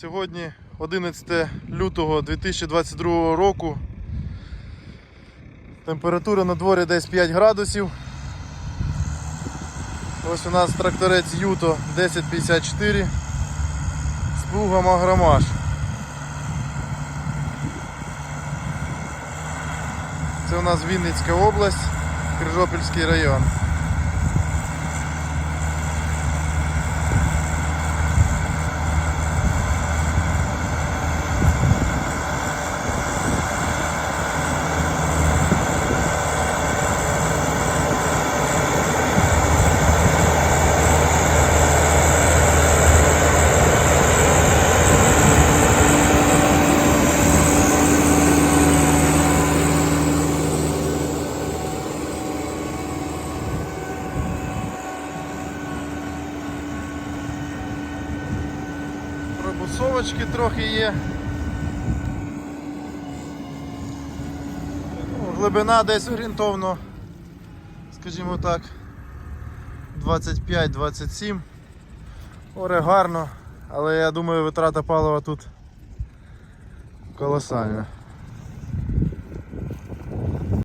Сьогодні 11 лютого 2022 року. Температура на дворі десь 5 градусів. Ось у нас тракторець Юто 1054 з плугом Агромаш. Це у нас Вінницька область, Крижопільський район. Пробусовочки трохи є. Ну, глибина десь орієнтовно, скажімо так, 25-27. Оре гарно, але я думаю витрата палива тут колосальна.